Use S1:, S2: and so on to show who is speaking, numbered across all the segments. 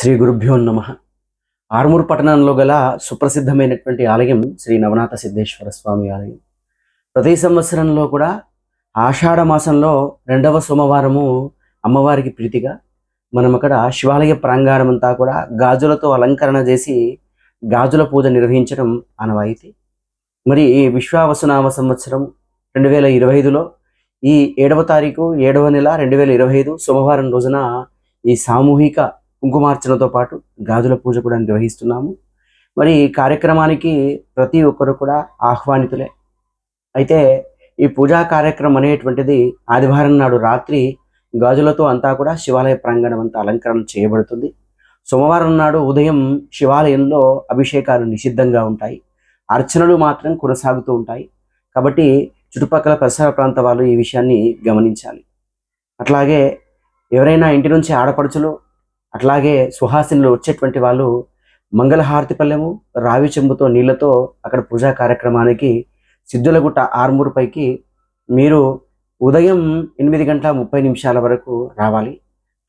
S1: శ్రీ గురుభ్యో నమ. ఆర్మూర్ పట్టణంలో గల సుప్రసిద్ధమైనటువంటి ఆలయం శ్రీ నవనాథ సిద్ధేశ్వర స్వామి ఆలయం. ప్రతి సంవత్సరంలో కూడా ఆషాఢ మాసంలో రెండవ సోమవారము అమ్మవారికి ప్రీతిగా మనం అక్కడ శివాలయ ప్రాంగారమంతా కూడా గాజులతో అలంకరణ చేసి గాజుల పూజ నిర్వహించడం ఆనవాయితీ. మరి ఈ విశ్వావసునామ సంవత్సరం రెండు వేల ఇరవై ఐదులో ఈ ఏడవ తారీఖు ఏడవ నెల రెండు వేల ఇరవై ఐదు సోమవారం రోజున ఈ సామూహిక కుంకుమార్చనతో పాటు గాజుల పూజ కూడా నిర్వహిస్తున్నాము. మరి ఈ కార్యక్రమానికి ప్రతి ఒక్కరు కూడా ఆహ్వానితులే. అయితే ఈ పూజా కార్యక్రమం అనేటువంటిది ఆదివారం నాడు రాత్రి గాజులతో అంతా కూడా శివాలయ ప్రాంగణం అంతా అలంకరణ చేయబడుతుంది. సోమవారం నాడు ఉదయం శివాలయంలో అభిషేకాలు నిషిద్ధంగా ఉంటాయి. అర్చనలు మాత్రం కొనసాగుతూ ఉంటాయి. కాబట్టి చుట్టుపక్కల పరిసర ప్రాంత వాళ్ళు ఈ విషయాన్ని గమనించాలి. అట్లాగే ఎవరైనా ఇంటి నుంచి ఆడపడుచులు అట్లాగే సుహాసినులు వచ్చేటువంటి వాళ్ళు మంగళహారతి పల్లెము రావి చెంబుతో నీళ్ళతో అక్కడ పూజా కార్యక్రమానికి సిద్ధులగుట్ట ఆర్మూరు పైకి మీరు ఉదయం ఎనిమిది గంటల ముప్పై నిమిషాల వరకు రావాలి.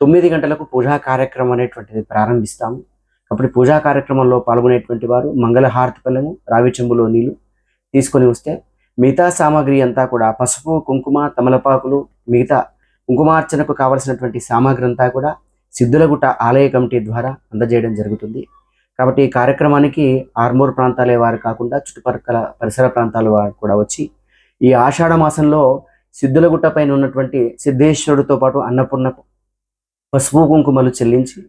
S1: తొమ్మిది గంటలకు పూజా కార్యక్రమం అనేటువంటిది ప్రారంభిస్తాము. అప్పుడు పూజా కార్యక్రమంలో పాల్గొనేటువంటి వారు మంగళహారతి పల్లెము రావి చెంబులో నీళ్ళు తీసుకొని వస్తే మిగతా సామాగ్రి అంతా కూడా పసుపు కుంకుమ తమలపాకులు మిగతా కుంకుమార్చనకు కావలసినటువంటి సామాగ్రి అంతా కూడా సిద్ధులగుట్ట ఆలయ కమిటీ ద్వారా అందజేయడం జరుగుతుంది. కాబట్టి ఈ కార్యక్రమానికి ఆర్మూర్ ప్రాంతాలే వారు కాకుండా చుట్టుపక్కల పరిసర ప్రాంతాల వారు కూడా వచ్చి ఈ ఆషాఢ మాసంలో సిద్ధులగుట్ట పైన ఉన్నటువంటి సిద్ధేశ్వరుడితో పాటు అన్నపూర్ణకు పసుపు కుంకుమలు చెల్లించి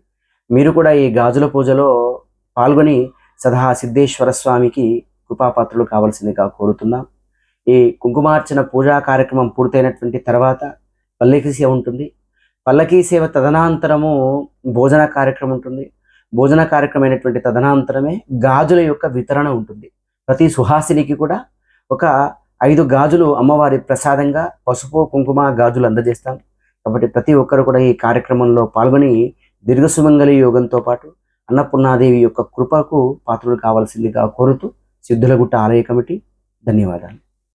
S1: మీరు కూడా ఈ గాజుల పూజలో పాల్గొని సదా సిద్ధేశ్వర స్వామికి కృపాపాత్రులు కావాల్సిందిగా కోరుతున్నాం. ఈ కుంకుమార్చన పూజా కార్యక్రమం పూర్తయినటువంటి తర్వాత పల్లెకిసి ఉంటుంది. పల్లకీ సేవ తదనంతరము భోజన కార్యక్రమం ఉంటుంది. భోజన కార్యక్రమమైనటువంటి తదనంతరమే గాజుల యొక్క వితరణ ఉంటుంది. ప్రతి సుహాసినికి కూడా ఒక ఐదు గాజులు అమ్మవారి ప్రసాదంగా పసుపు కుంకుమ గాజులు అందజేస్తాం. కాబట్టి ప్రతి ఒక్కరు కూడా ఈ కార్యక్రమంలో పాల్గొని దీర్ఘసుమంగళి యోగంతో పాటు అన్నపూర్ణాదేవి యొక్క కృపకు పాత్రలు కావాల్సిందిగా కోరుతూ సిద్ధులగుట్ట ఆలయ కమిటీ ధన్యవాదాలు.